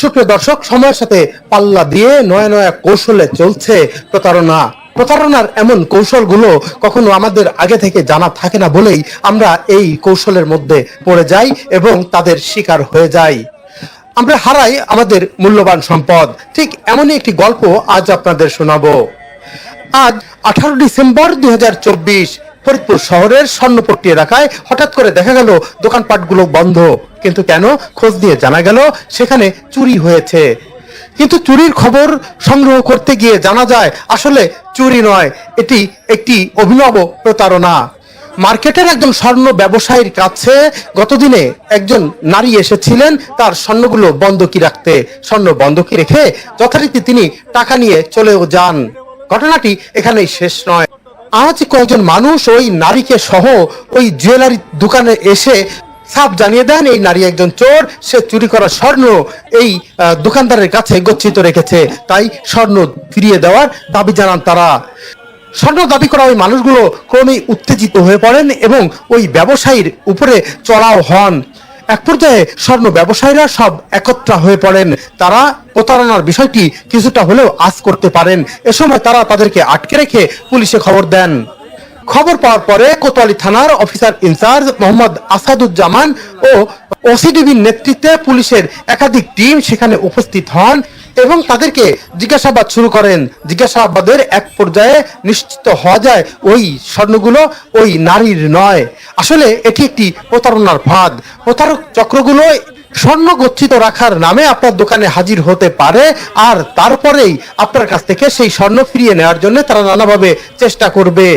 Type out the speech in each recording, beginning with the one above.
সুপ্রিয় দর্শক, সময়ের সাথে পাল্লা দিয়ে নয়া নয়া কৌশলে চলছে প্রতারণা। প্রতারণার এমন কৌশলগুলো কখনো আমাদের আগে থেকে জানা থাকে না বলেই আমরা এই কৌশলের মধ্যে পড়ে যাই এবং তাদের শিকার হয়ে যাই। আমরা হারাই আমাদের মূল্যবান সম্পদ। ঠিক এমনই একটি গল্প আজ আপনাদের শোনাবো। আজ আঠারো ডিসেম্বর দুই হাজার চব্বিশ ফরিদপুর শহরের স্বর্ণপট্টি এলাকায় হঠাৎ করে দেখা গেল দোকানপাটগুলো বন্ধ। কিন্তু কেন? খোঁজ দিয়ে জানা গেল সেখানে চুরি হয়েছে। কিন্তু চুরির খবর সংগ্রহ করতে গিয়ে জানা যায়, আসলে চুরি নয়, এটি একটি অভিনব প্রতারণা। মার্কেটের একজন স্বর্ণ ব্যবসায়ীর কাছে গতদিনে একজন নারী এসেছিলেন তার স্বর্ণগুলো বন্ধকি রাখতে। স্বর্ণ বন্ধকি রেখে যথারীতি তিনি টাকা নিয়ে চলেও যান। ঘটনাটি এখানেই শেষ নয়। আজ কয়েকজন মানুষ ওই নারীকে সহ ওই জুয়েলারি দোকানে এসে সাফ জানিয়ে দেন, এই নারী একজন চোর, সে চুরি করা স্বর্ণ এই দোকানদারের কাছে গচ্ছিত রেখেছে। তাই স্বর্ণ ফিরিয়ে দেওয়ার দাবি জানান তারা। স্বর্ণ দাবি করা ওই মানুষগুলো ক্রমেই উত্তেজিত হয়ে পড়েন এবং ওই ব্যবসায়ীর উপরে চড়াও হন। এক পর্যায়ে স্বর্ণ ব্যবসায়ীরা সব একত্রা হয়ে পড়েন। তারা প্রতারণার বিষয়টি কিছুটা হলেও আজ করতে পারেন। এ সময় তারা তাদেরকে আটকে রেখে পুলিশে খবর দেন। খবর পাওয়ার পরে কোতোয়ালি থানার officer in charge Mohammad Asaduzzaman ও ওসিডিবির নেতৃত্বে পুলিশের একাধিক টিম সেখানে উপস্থিত হন এবং তাদেরকে জিজ্ঞাসাবাদ শুরু করেন। জিজ্ঞাসাবাদের এক পর্যায়ে নিশ্চিত হওয়া যায়, ওই স্বর্ণগুলো ওই নারীর নয়। আসলে এটি একটি প্রতারণার ফাঁদ। প্রতারক চক্রগুলো স্বর্ণ গচ্ছিত রাখার নামে আপনার দোকানে হাজির হতে পারে, আর তারপরেই আপনার কাছ থেকে সেই স্বর্ণ ফিরিয়ে নেওয়ার জন্য তারা নানাভাবে চেষ্টা করবে।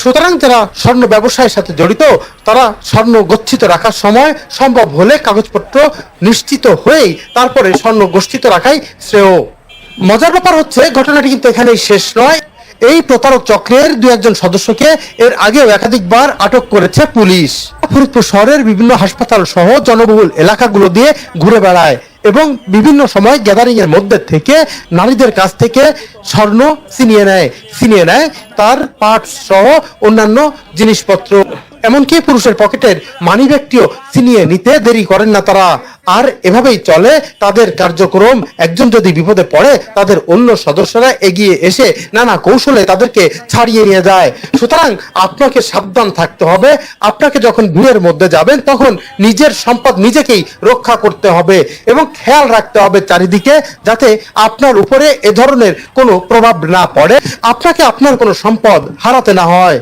সুতরাং যারা স্বর্ণ ব্যবসায়ের সাথে জড়িত, তারা স্বর্ণ গচ্ছিত রাখার সময় সম্ভব হলে কাগজপত্র নিশ্চিত হয়েই তারপরে স্বর্ণ গচ্ছিত রাখাই শ্রেয়। মজার ব্যাপার হচ্ছে, ঘটনাটি কিন্তু এখানেই শেষ নয়। এই প্রতারক চক্রের দু একজন সদস্যকে এর আগেও একাধিকবার আটক করেছে পুলিশ। ফরিদপুর শহরের বিভিন্ন হাসপাতাল সহ জনবহুল এলাকাগুলো দিয়ে ঘুরে বেড়ায় এবং বিভিন্ন সময় গ্যাদারিং এর মধ্যে থেকে নারীদের কাছ থেকে স্বর্ণ ছিনিয়ে নেয়। ছিনিয়ে নেয় তার পার্টস সহ অন্যান্য জিনিসপত্র। এমনকি পুরুষের পকেটের মানি ব্যাগটিও ছিনিয়ে নিতে দেরি করেন না তারা। আর এভাবেই চলে, তাদের কার্যক্রম, একজন যদি বিপদে পড়ে, তাদের অন্য সদস্যরা এগিয়ে এসে নানা কৌশলে তাদেরকে ছাড়িয়ে নিয়ে যায়। সুতরাং আপনাকে সাবধান থাকতে হবে। আপনাকে যখন ভিড়ের মধ্যে যাবেন, তখন নিজের সম্পদ নিজেকেই রক্ষা করতে হবে এবং খেয়াল রাখতে হবে চারিদিকে যাতে আপনার উপরে এ ধরনের কোনো প্রভাব না পড়ে। আপনাকে আপনার কোনো সম্পদ হারাতে না হয়।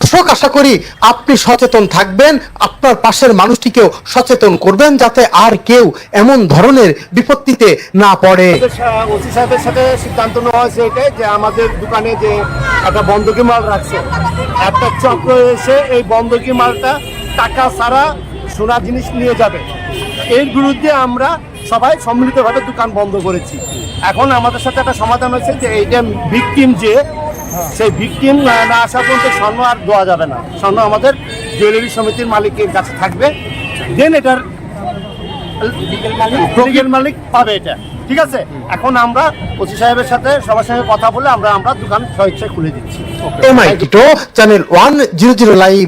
দর্শক আশা করি আপনি সচেতন থাকবেন, আপনার পাশের মানুষটিকেও সচেতন করবেন যাতে আর কেউ এমন ধরনের বিপত্তিতে না পড়ে। ওসি সাহেবের সাথে সিদ্ধান্ত নেওয়া হয়েছে এটাই যে আমাদের দোকানে যে একটা বন্ধকি মাল রাখছে, একটা চক্র এসে এই বন্ধকি মালটা টাকা ছাড়া সোনা জিনিস নিয়ে যাবে। এর বিরুদ্ধে আমরা সবাই সম্মিলিতভাবে দোকান বন্ধ করেছি। এখন আমাদের সাথে একটা সমাধান হয়েছে যে এইটা ভিকটিম যে সেই ভিকটিম না আসা পর্যন্ত স্বর্ণ আর দেওয়া যাবে না। স্বর্ণ আমাদের জুয়েলারি সমিতির মালিকের কাছে থাকবে। দেন এটার প্রকৃত মালিক? পাবে এটা। ঠিক আছে? এখন আমরা ওসি সাহেবের সাথে সবার সঙ্গে কথা বলে আমরা আমরা দোকান স্বেচ্ছায় খুলে দিচ্ছি। MI channel one zero zero live